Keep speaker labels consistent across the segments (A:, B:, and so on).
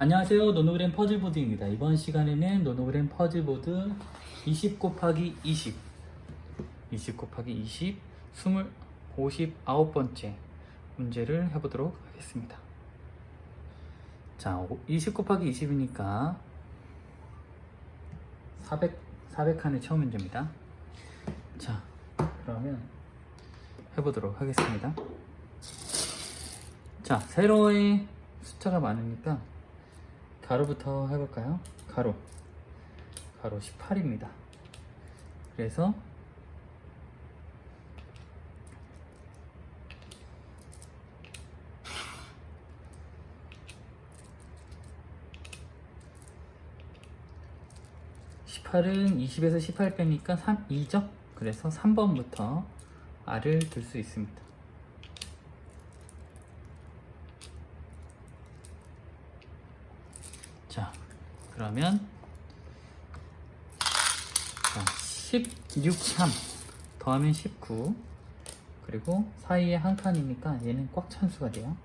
A: 안녕하세요. 노노그램 퍼즐보드입니다. 이번 시간에는 노노그램 퍼즐보드 20 곱하기 20 20 곱하기 20 20 59번째 문제를 해보도록 하겠습니다. 자, 20 곱하기 20이니까 400, 400칸의 처음 문제입니다. 자, 그러면 해보도록 하겠습니다. 자, 세로의 숫자가 많으니까 가로부터 해볼까요? 가로. 가로 18입니다. 그래서 (18은) 20에서 18 빼니까 3, 2죠? 그래서 3번부터 R을 들수 있습니다. 자, 그러면 자, 16, 3 더하면 19 그리고 사이에 한 칸이니까 얘는 꽉 찬 수가 돼요.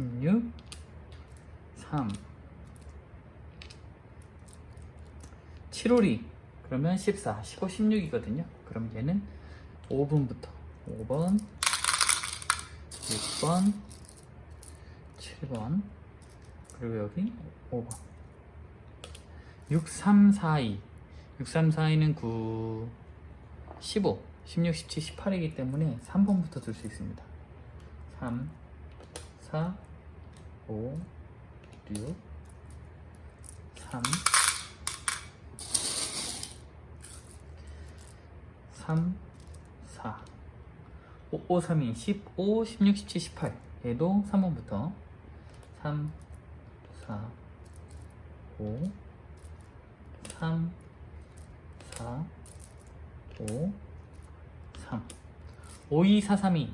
A: 십육, 삼, 7월이 그러면 14, 15, 16이거든요. 그럼 얘는 5번부터 5번, 6번, 7번, 그리고 여기 5번. 6, 3, 4, 2. 6, 3, 4, 2는 9, 15, 16, 17, 18이기 때문에 3번부터 들 수 있습니다. 3, 4, 5, 6, 3, 3, 4, 5, 5, 3, 2, 15, 16, 17, 18 얘도 3번부터. 3, 4, 5, 3, 4, 5, 3 5, 2, 4, 3, 2 7, 7,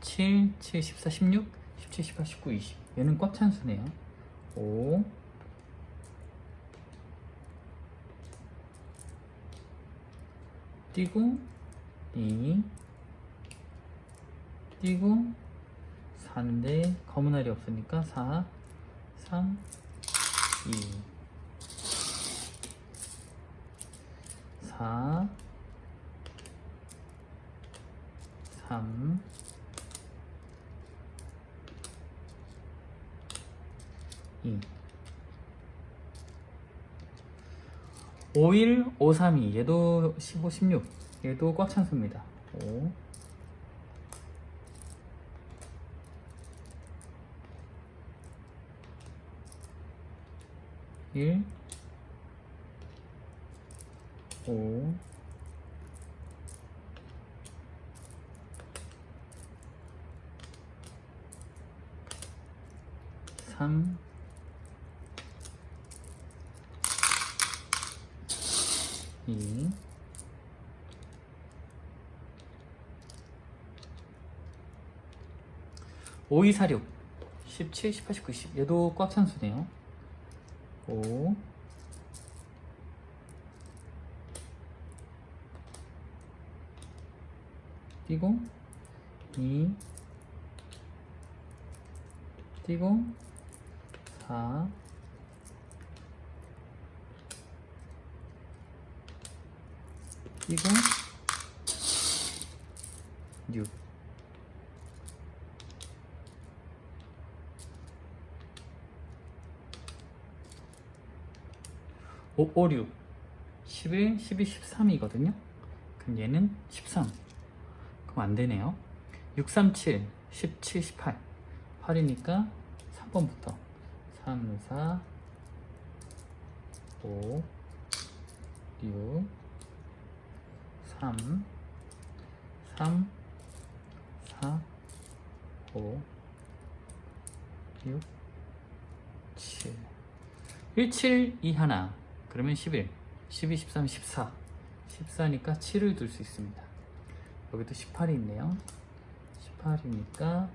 A: 14, 16, 17, 18, 19, 20 얘는 꽉 찬 수네요. 5 띄고 2 띄고 4인데 검은 알이 없으니까 4 3 2 4 3 2 51, 532 얘도 15, 16 얘도 꽉 찬수입니다. 5 1 5 3 2 5, 2, 4, 6 17, 18, 19, 20 얘도 꽉 찬 수네요. 5 띄고. 2 띄고. 4 띄고 6 5, 5, 6 11, 12, 13이거든요? 그럼 얘는 13 그럼 안 되네요. 6, 3, 7 17, 18 8이니까 3번부터. 3, 4 5 6 3 3 4 5 6 7 1, 7, 2 하나. 그러면 11 12, 13, 14 14니까 7을 둘 수 있습니다. 여기도 18이 있네요. 18이니까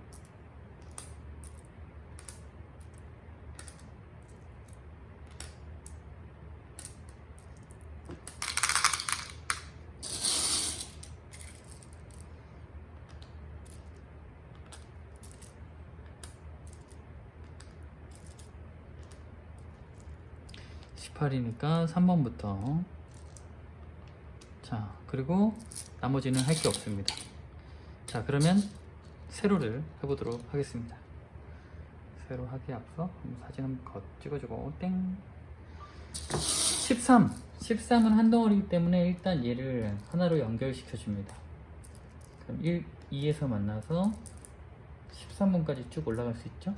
A: (18이니까) (3번부터) 자 그리고 나머지는 할 게 없습니다. 자 그러면 세로를 해보도록 하겠습니다. 세로 하기 앞서 사진 한번 거- 찍어주고 땡. 13 13은 한 덩어리이기 때문에 일단 얘를 하나로 연결시켜 줍니다. 그럼 1, 2에서 만나서 13번까지 쭉 올라갈 수 있죠?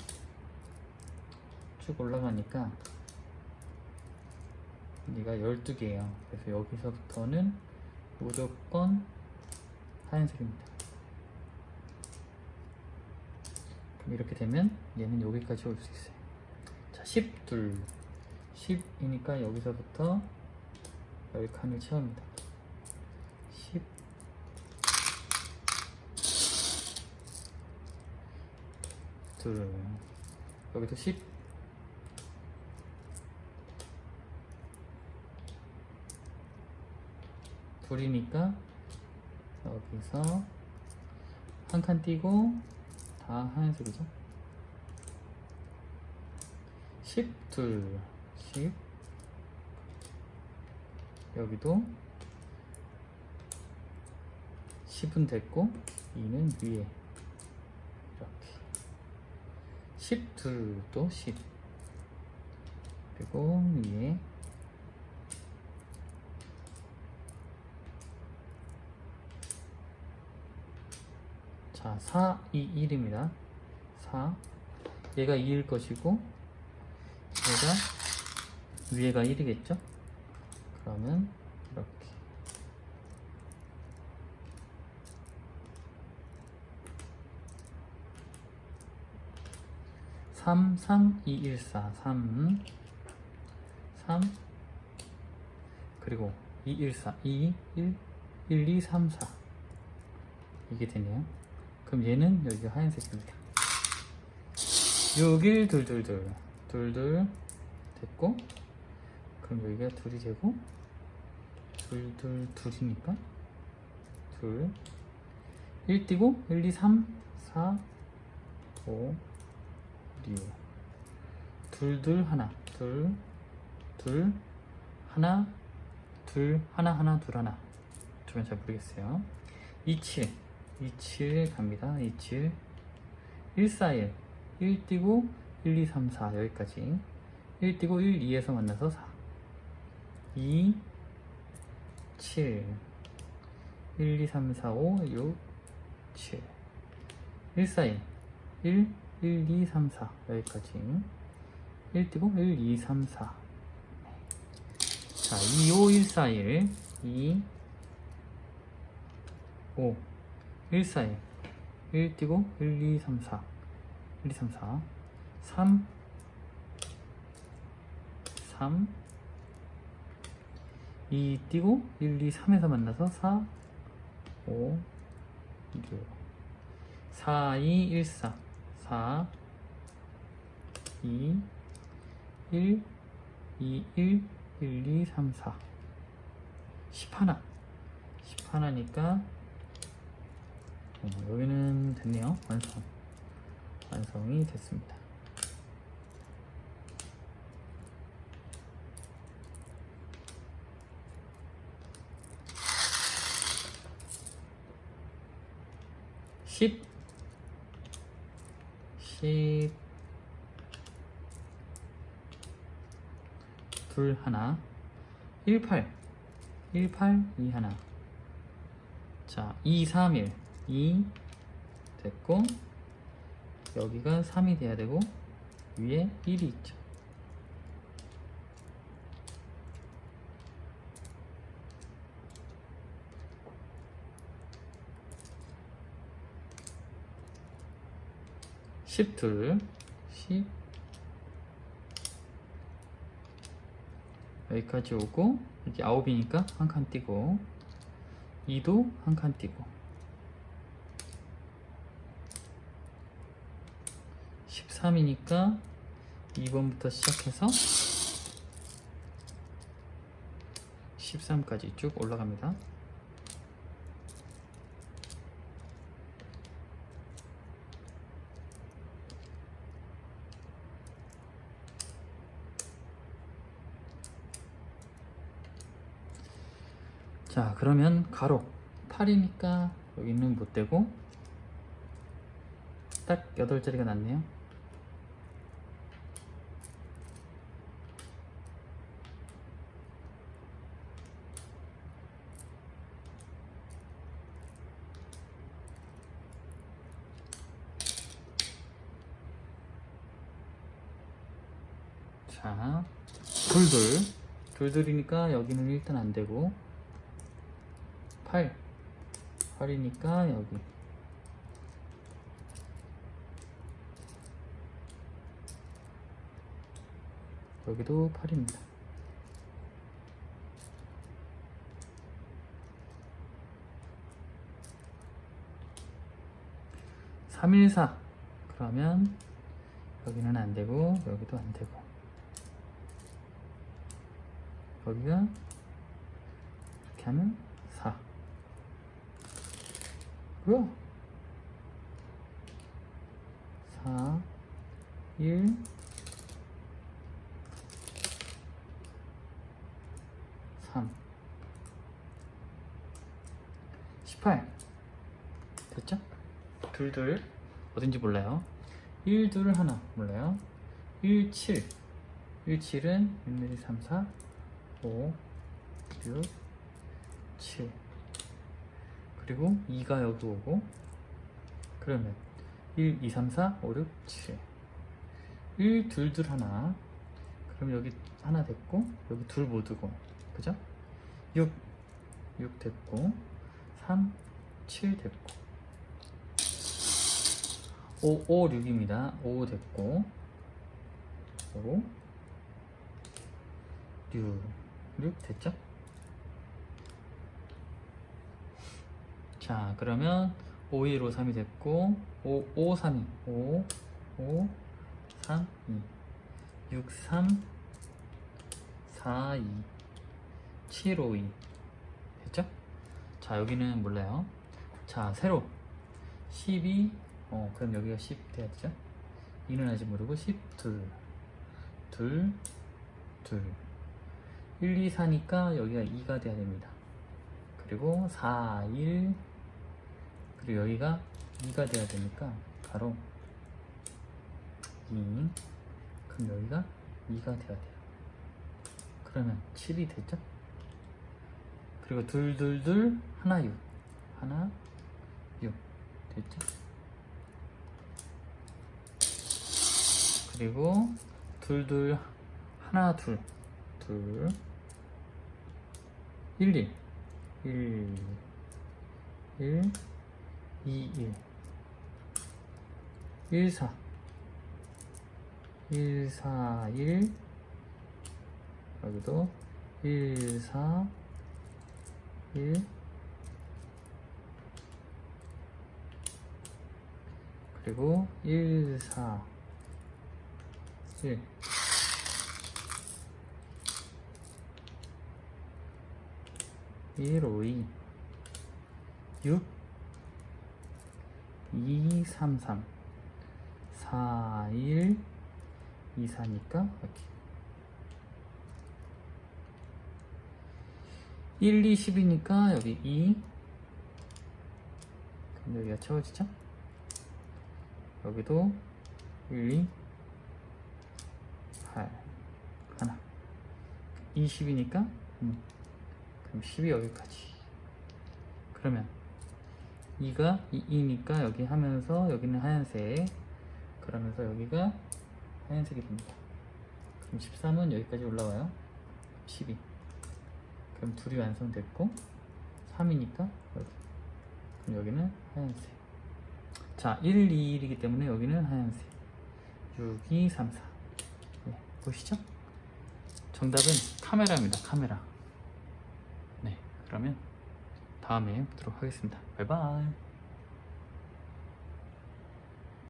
A: 쭉 올라가니까 얘가 12개예요. 그래서 여기서부터는 무조건 하얀색입니다. 그럼 이렇게 되면 얘는 여기까지 올 수 있어요. 자 10둘. 10이니까 여기서부터 여기 칸을 채웁니다. 10 둘. 여기도 10 둘이니까 여기서 한 칸 띄고 다 하얀색이죠? 10, 둘, 10 여기도 10은 됐고 2는 위에. 이렇게. 10, 둘도 10 그리고 위에 자, 4, 2, 1입니다. 4. 얘가 2일 것이고, 얘가 위에가 1이겠죠? 그러면 이렇게. 3, 3, 2, 1, 4, 3, 3, 그리고 2, 1, 4, 2, 1, 1, 2, 3, 4. 이게 되네요. 그럼 얘는 여기 하얀색입니다. 6, 1, 둘, 둘, 둘. 둘, 둘. 됐고. 그럼 여기가 둘이 되고. 둘, 둘, 둘이니까. 둘. 1 띄고. 1, 2, 3, 4, 5, 6. 둘, 둘, 하나. 둘, 둘, 하나, 둘, 하나, 하나, 둘, 하나. 두면 잘 모르겠어요. 27. 27 갑니다. 27 141 1 띄고 1 2 3 4 여기까지. 1 띄고 1 2에서 만나서 4 2 7 1 2 3 4 5 6 7 141 1 1 2 3 4 여기까지. 1 띄고 1 2 3 4 자, 2 5 1 4 1 2 5 1, 4, 1. 1 띄고 1, 2, 3, 4. 1, 2, 3, 4. 3, 3. 2 띄고 1, 2, 3에서 만나서 4, 5, 6. 4, 2, 1, 4. 4, 2, 1, 2, 1, 1, 2, 3, 4. 10 하나. 10 하나니까 어, 여기는 됐네요. 완성. 완성이 됐습니다. 십, 십, 둘 하나, 일팔, 일팔, 이 하나. 자, 2, 3, 1. 2 됐고 여기가 3이 돼야 되고 위에 1이 있죠. 십둘, 십 여기까지 오고 이게 아홉이니까 한 칸 띄고 2도 한 칸 띄고 13이니까 2번부터 시작해서 13까지 쭉 올라갑니다. 자, 그러면 가로 8이니까 여기는 못 되고 딱 8자리가 났네요. 자, 둘둘. 둘둘이니까 여기는 일단 안 되고 8. 8이니까 여기. 여기도 8입니다. 삼일사 그러면 여기는 안 되고 여기도 안 되고 여기가 이렇게 하면 4 뭐야? 4 1 3 18 됐죠? 둘둘. 어딘지 몰라요. 1, 둘, 하나 몰라요. 1, 7 1, 7은 1, 2, 3, 4 5 6 7 그리고 2가 여기 오고 그러면 1, 2, 3, 4, 5, 6, 7 1, 둘, 둘, 하나. 그럼 여기 하나 됐고 여기 둘못 두고 그죠? 6 6 됐고 3, 7 됐고. 5, 5, 6입니다. 5 됐고. 5 6 6 됐죠? 자 그러면 5, 1, 5, 3이 됐고 5, 5, 3이. 5, 5, 3, 2 6, 3 4, 2 7, 5, 2 됐죠? 자 여기는 몰라요. 자 세로. 12 어 그럼 여기가 10 돼야 되죠? 2는 아직 모르고 10 둘, 둘, 둘 1, 2, 4니까 여기가 2가 돼야 됩니다. 그리고 4, 1 그리고 여기가 2가 돼야 되니까 바로 2 그럼 여기가 2가 돼야 돼요. 그러면 7이 됐죠? 그리고 둘, 둘, 둘 하나 6 하나 6 됐죠? 그리고 둘, 둘 하나, 둘 둘. 1, 1 1 1 2 1 1 4 1 4 1 여기도 1 4 1 그리고 1 4 1 1, 5, 2 6 2, 3, 3 4, 1 2, 4니까 여기 1, 2, 10이니까 여기 2 그럼 여기가 채워지죠? 여기도 1, 2 8 하나 20이니까 음. 그럼 10이 여기까지. 그러면 2가 2니까 여기 하면서 여기는 하얀색. 그러면서 여기가 하얀색이 됩니다. 그럼 13은 여기까지 올라와요. 12. 그럼 둘이 완성됐고 3이니까 여기. 그럼 여기는 하얀색. 자, 1, 2, 1이기 때문에 여기는 하얀색. 6, 2, 3, 4. 네, 보시죠? 정답은 카메라입니다. 카메라. 네, 그러면 다음에 보도록 하겠습니다. 바이바이.